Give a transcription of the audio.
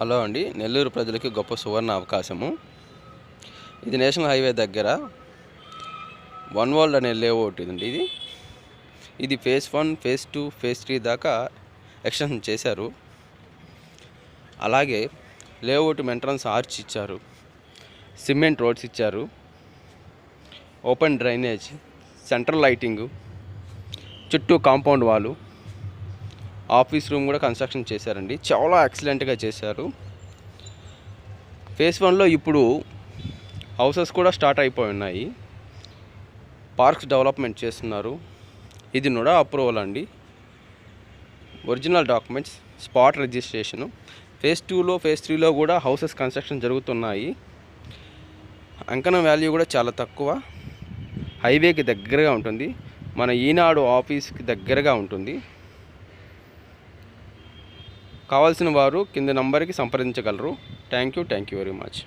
Hello అండి నెల్లూరు ప్రజలకి గొప్ప సువర్ణ అవకాశము. ఇది నేషనల్ హైవే దగ్గర వన్ వరల్డ్ అనే లేఅవుట్ ఇదండి ఇది. ఇది phase one phase two phase three దాకా ఎక్స్టెన్షన్ చేశారు. అలాగే లేఅవుట్ మెంటెనెన్స్ ఆర్చ్ ఇచ్చారు సిమెంట్ రోడ్స్ ఇచ్చారు ఓపెన్ డ్రైనేజ్ సెంట్రల్ లైటింగు చుట్టూ కాంపౌండ్ వాలు ఆఫీస్ రూమ్ కూడా కన్స్ట్రక్షన్ చేశారండి. చాలా ఎక్సలెంట్గా చేశారు. ఫేస్ వన్లో ఇప్పుడు హౌసెస్ కూడా స్టార్ట్ అయిపోయి ఉన్నాయి. పార్క్స్ డెవలప్మెంట్ చేస్తున్నారు. ఇది నోడా అప్రూవల్ అండి. Original documents spot registration phase టూలో ఫేజ్ త్రీలో కూడా హౌసెస్ కన్స్ట్రక్షన్ జరుగుతున్నాయి. అంకణం వాల్యూ కూడా చాలా తక్కువ. హైవేకి దగ్గరగా ఉంటుంది. మన ఈనాడు ఆఫీస్కి దగ్గరగా ఉంటుంది. కావాల్సిన వారు కింద నంబర్కి సంప్రదించగలరు. Thank you thank you very much.